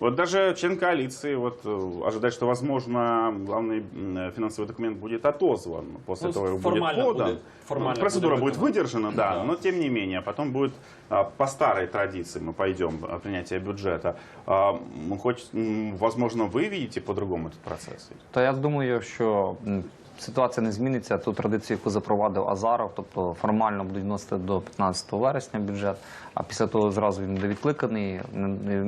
Вот даже член коалиции вот, э, ожидает, что, возможно, главный м, финансовый документ будет отозван. После Ну, того, как формально будет подан. будет- формально Процедура будет будет выдержана, да, Да. но тем не менее, потом будет а, по старой традиции мы пойдем принятие бюджета. А, м, возможно, вы видите по-другому этот процесс? Та я думаю, що ситуація не зміниться. Ту традицію, яку запровадив Азаров, тобто формально будуть вносити до 15 вересня бюджет, а після того зразу він буде відкликаний.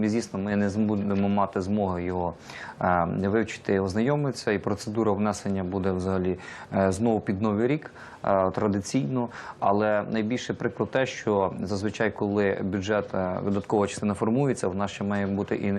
Звісно, ми не будемо мати змоги його е, вивчити і ознайомитися, і процедура внесення буде взагалі е, знову під новий рік. Е, Традиційно, але найбільше прикро те, що зазвичай, коли бюджет е, видаткова частина формується, в нас ще має бути і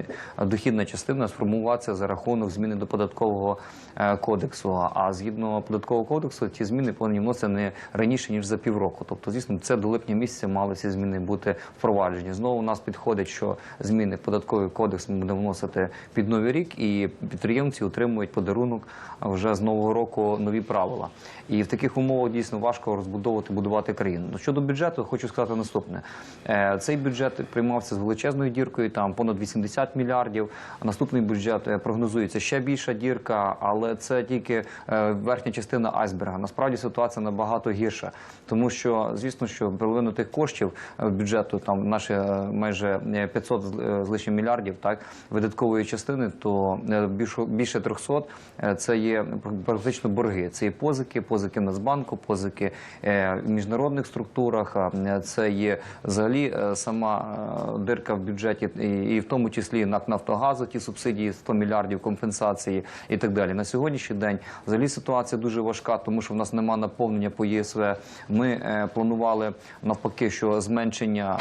дохідна частина сформуватися за рахунок зміни до податкового е, кодексу. А згідно податкового кодексу, ті зміни повинні вносити не раніше ніж за півроку. Тобто, звісно, це до липня місяця мали ці зміни бути впроваджені. Знову у нас підходить, що зміни в податковий кодекс ми будемо вносити під новий рік, і підприємці отримують подарунок вже з нового року нові правила. І в таких умовах дійсно важко розбудовувати, будувати країну. Ну, Щодо бюджету, хочу сказати наступне: Е, цей бюджет приймався з величезною діркою, там понад 80 мільярдів. Наступний бюджет е, прогнозується ще більша дірка, але це тільки е, верхня частина айсберга. Насправді ситуація набагато гірша, тому що звісно, що половину тих коштів бюджету, там наші майже е, 500 з лишнім мільярдів, так видаткової частини, то більше більше 300 е, це є практично борги. Це є позики, позики Нацбанку, позики е, в міжнародних структурах. Це є взагалі е, сама е, дирка в бюджеті, і, в тому числі НАК Нафтогазу, ті субсидії 100 мільярдів компенсації і так далі. На сьогоднішній день взагалі ситуація дуже важка, тому що в нас немає наповнення по ЄСВ. Ми планували навпаки, що зменшення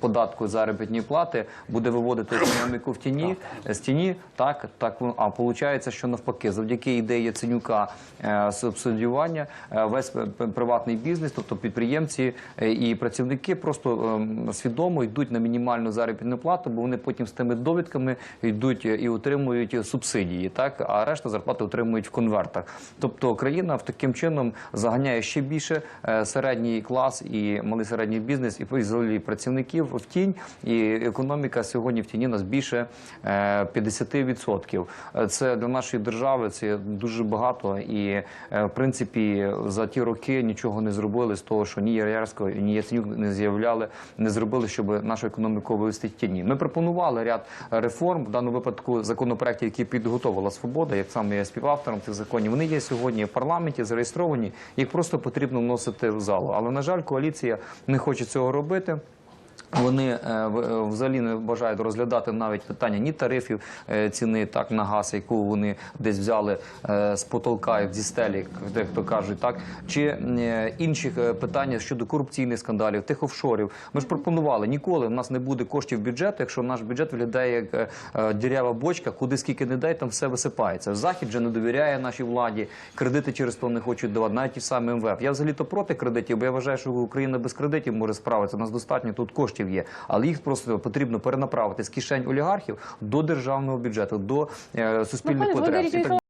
податку заробітної плати буде виводити економіку в тіні з тіні. Так так а виходить, що навпаки, завдяки ідеї Яценюка е, субсидіювання весь п- п- приватний бізнес, тобто підприємці е, і працівники просто ем, свідомо йдуть на мінімальну заробітну плату, бо вони потім з тими довідками йдуть е, і отримують субсидії, так а решта зарплати отримують в конвертах. Тобто країна в таким чином заганяє ще більше е, середній клас і малий середній бізнес, і взагалі працівників в тінь. І економіка сьогодні в тіні нас більше е, 50%. Е, Це для нашої держави це дуже багато. І е, в принципі за ті роки нічого не зробили з того, що ні Ярярського, ні Яценюк не з'являли, не зробили, щоб нашу економіку вивести в тіні. Ми пропонували ряд реформ в даному випадку законопроекти, які підготовила свобода, як саме я співавтором цих законів. Вони є сьогодні в парламенті, зареєстровані. Їх просто потрібно вносити в залу. Але на жаль, коаліція не хоче цього робити. Вони е, е, взагалі не бажають розглядати навіть питання ні тарифів е, ціни так на газ, яку вони десь взяли з потолка зі стелі, як то кажуть, так чи інших питань щодо корупційних скандалів, тих офшорів. Ми ж пропонували ніколи. в нас не буде коштів бюджету, якщо наш бюджет виглядає як дірява бочка, куди скільки не дай, там все висипається. Захід вже не довіряє нашій владі, кредити через то не хочуть давати, навіть ті самі МВФ. Я взагалі то проти кредитів, бо я вважаю, що Україна без кредитів може справитися. У нас достатньо тут коштів є, але їх просто потрібно перенаправити з кишень олігархів до державного бюджету, до е, суспільних Ну, потреб.